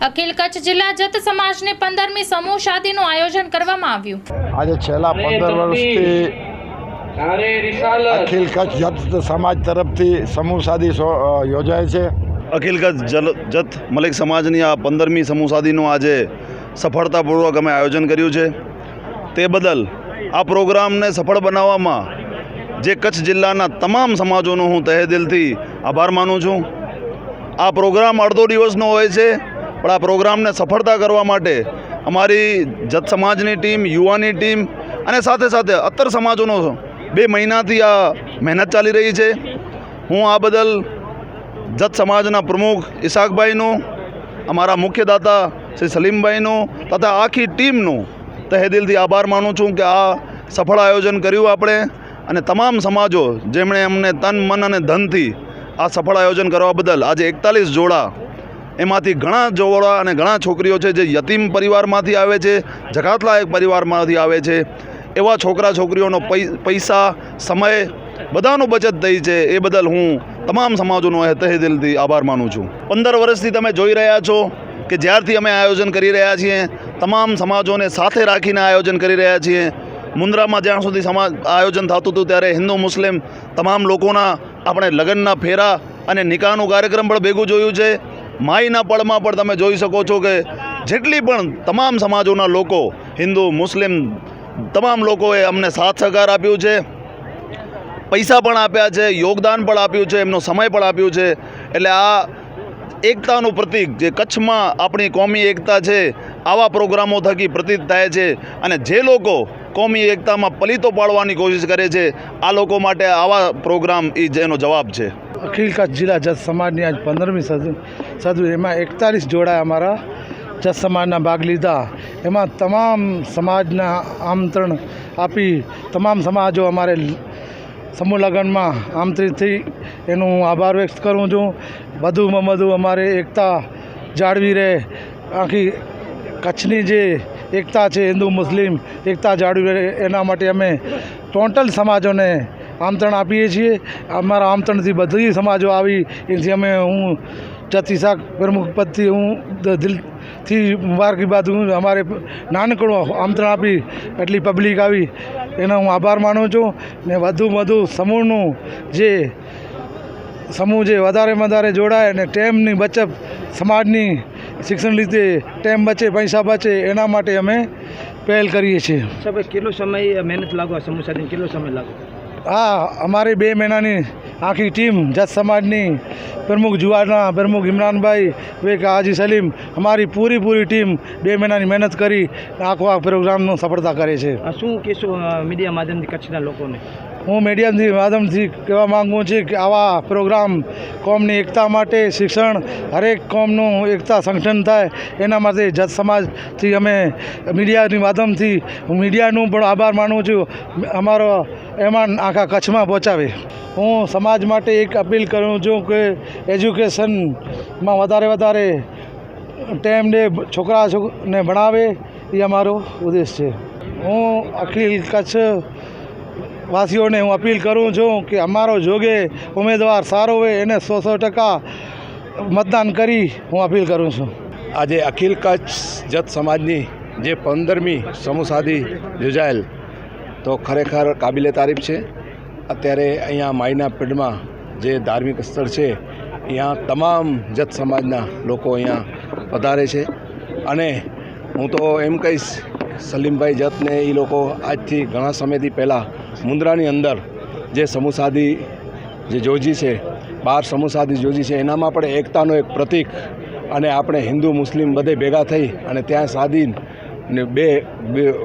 અખિલ કચ્છ જિલ્લા જત સમાજની પંદરમી સમૂહ શાદીનું આયોજન કરવામાં આવ્યું. આજે છેલ્લા પંદર વર્ષથી અખિલ કચ્છ જત સમાજ તરફથી સમૂહ સાદી યોજાય છે. અખિલ કચ્છ જલ જત મલિક સમાજની આ પંદરમી સમૂહ સાદીનું આજે સફળતાપૂર્વક અમે આયોજન કર્યું છે. તે બદલ આ પ્રોગ્રામને સફળ બનાવવામાં જે કચ્છ જિલ્લાના તમામ સમાજોનો હું તહે દિલથી આભાર માનું છું. આ પ્રોગ્રામ અડધો દિવસનો હોય છે. પણ આ પ્રોગ્રામને સફળતા કરવા માટે અમારી જત સમાજની ટીમ, યુવાની ટીમ અને સાથે સાથે અત્તર સમાજોનો બે મહિનાથી આ મહેનત ચાલી રહી છે. હું આ બદલ જત સમાજના પ્રમુખ ઈશાકભાઈનું, અમારા મુખ્યદાતા શ્રી સલીમભાઈનું તથા આખી ટીમનું તહેદિલથી આભાર માનું છું કે આ સફળ આયોજન કર્યું આપણે અને તમામ સમાજો જેમણે અમને તન, મન અને ધનથી આ સફળ આયોજન કરવા બદલ આજે એકતાલીસ જોડા એમાંથી ઘણા જોડા અને ઘણા છોકરીઓ છે જે યતીમ પરિવારમાંથી આવે છે, જકાતલાયક પરિવારમાંથી આવે છે. એવા છોકરા છોકરીઓનો પૈસા, સમય બધાનું બચત થઈ છે. એ બદલ હું તમામ સમાજોનો તહે દિલથી આભાર માનું છું. પંદર વર્ષથી તમે જોઈ રહ્યા છો કે જ્યારથી અમે આયોજન કરી રહ્યા છીએ, તમામ સમાજોને સાથે રાખીને આયોજન કરી રહ્યા છીએ. મુન્દ્રામાં જ્યાં સુધી સમાજ, આયોજન થતું હતું ત્યારે હિન્દુ, મુસ્લિમ તમામ લોકોના આપણે લગ્નના ફેરા અને નિકાહનું કાર્યક્રમ પણ ભેગું જોયું છે. માઈના પળમાં પણ તમે જોઈ શકો છો કે જેટલી પણ તમામ સમાજોના લોકો, હિન્દુ, મુસ્લિમ, તમામ લોકોએ અમને સાથ સહકાર આપ્યું છે. પૈસા પણ આપ્યા છે, યોગદાન પણ આપ્યું છે, એમનો સમય પણ આપ્યું છે. એટલે આ એકતાનું પ્રતીક જે કચ્છમાં આપણી કોમી એકતા છે, આવા પ્રોગ્રામો થકી પ્રતીત થાય છે અને જે લોકો કોમી એકતામાં પલિતો પાડવાની કોશિશ કરે છે, આ લોકો માટે આવા પ્રોગ્રામ એ જેનો જવાબ છે. અખિલ કચ્છ જિલ્લા જજ સમાજની આજ પંદરમી સદી એમાં એકતાલીસ જોડા અમારા જજ સમાજના ભાગ લીધા. એમાં તમામ સમાજના આમંત્રણ આપી, તમામ સમાજો અમારે સમૂહ લગ્નમાં થઈ એનું હું આભાર વ્યક્ત કરું છું. વધુમાં વધુ અમારે એકતા જાળવી રહે. આખી કચ્છની જે એકતા છે, હિન્દુ, મુસ્લિમ એકતા જાળવી રહે. એના માટે અમે ટોટલ સમાજોને આમંત્રણ આપીએ છીએ. અમારા આમંત્રણથી બધી સમાજો આવી. એથી અમે હું જતીશાક પ્રમુખ પદથી હું દિલથી મુબારકીબાદ હું અમારે નાનકડું આમંત્રણ આપી એટલી પબ્લિક આવી. એનો હું આભાર માનું છું ને વધુ વધુ સમૂહનું જે સમૂહ જે વધારે વધારે જોડાય અને ટેમની બચત સમાજની શિક્ષણ લીધે ટેમ બચે પૈસા બચે એના માટે અમે પહેલ કરીએ છીએ. સાહેબ કેટલો સમય મહેનત લાગો સમૂહ સાથે? કેટલો સમય લાગો? હા અમારી બે મહિનાની આખી ટીમ જત સમાજની પ્રમુખ જુવારના પ્રમુખ ઇમરાનભાઈ વેક હાજી સલીમ અમારી પૂરી પૂરી ટીમ બે મહિનાની મહેનત કરી આખો આ પ્રોગ્રામનું સફળતા કરે છે. શું કહેશો મીડિયા માધ્યમથી કચ્છના લોકોને? હું મીડિયાથી માધ્યમથી કહેવા માગું છું કે આવા પ્રોગ્રામ કોમની એકતા માટે શિક્ષણ હરેક કોમનું એકતા સંગઠન થાય એના માટે જત સમાજથી અમે મીડિયાની માધ્યમથી હું મીડિયાનું પણ આભાર માનું છું. અમારો એમાં આખા કચ્છમાં પહોંચાવે. હું સમાજ માટે એક અપીલ કરું છું કે એજ્યુકેશનમાં વધારે વધારે ટાઈમ ડે છોકરા છોકરાને ભણાવે, એ અમારો ઉદ્દેશ છે. હું અખિલ કચ્છ વાસીઓને હું અપીલ કરું છું કે અમારો જોગે ઉમેદવાર સારો હોય, એને સો સો ટકા મતદાન કરી હું અપીલ કરું છું. આજે અખિલ કચ્છ જત સમાજની જે પંદરમી સમૂહ સાદી યોજાયેલ તો ખરેખર કાબિલે તારીફ છે. અત્યારે અહીંયા માઈના પીઢમાં જે ધાર્મિક સ્થળ છે, અહીંયા તમામ જત સમાજના લોકો અહીંયા પધારે છે. અને હું તો એમ કહીશ, સલીમભાઈ જતને એ લોકો આજથી ઘણા સમયથી પહેલાં મુન્દ્રાની અંદર જે સમૂહ સાદી જે જોજી છે, બાર સમૂહ સાદી યોજી છે, એનામાં પણ એકતાનો એક પ્રતીક અને આપણે હિન્દુ મુસ્લિમ બધે ભેગા થઈ અને ત્યાં સાદી ને બે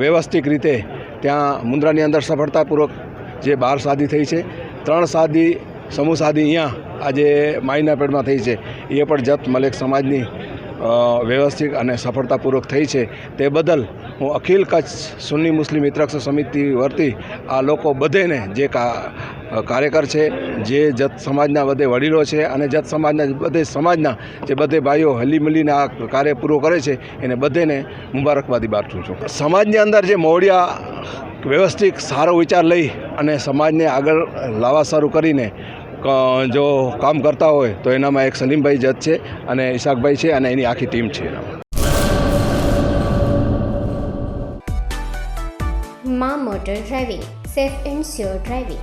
વ્યવસ્થિત રીતે ત્યાં મુન્દ્રાની અંદર સફળતાપૂર્વક જે બાર સાદી થઈ છે, ત્રણ સાદી સમૂહ સાદી અહીંયા આજે માઈના પેડમાં થઈ છે, એ પણ જત મલેક સમાજની વ્યવસ્થિત અને સફળતાપૂર્વક થઈ છે. તે બદલ હું અખિલ કચ્છ સુન્ની મુસ્લિમ મિત્રક્ષ સમિતિ વર્તી આ લોકો બધેને જે કા કાર્યકર છે, જે જત સમાજના બધે વડીલો છે અને જત સમાજના બધે સમાજના જે બધે ભાઈઓ હલી મળીને આ કાર્ય પૂરો કરે છે, એને બધેને મુબારકબાદી પાઠવું છું. સમાજની અંદર જે મોડિયા વ્યવસ્થિત સારો વિચાર લઈ અને સમાજને આગળ લાવવા સારું કરીને જો કામ કરતા હોય તો એનામાં એક સલીમભાઈ જત છે અને ઈશાકભાઈ છે અને એની આખી ટીમ છે Maa motor driving, safe and sure driving.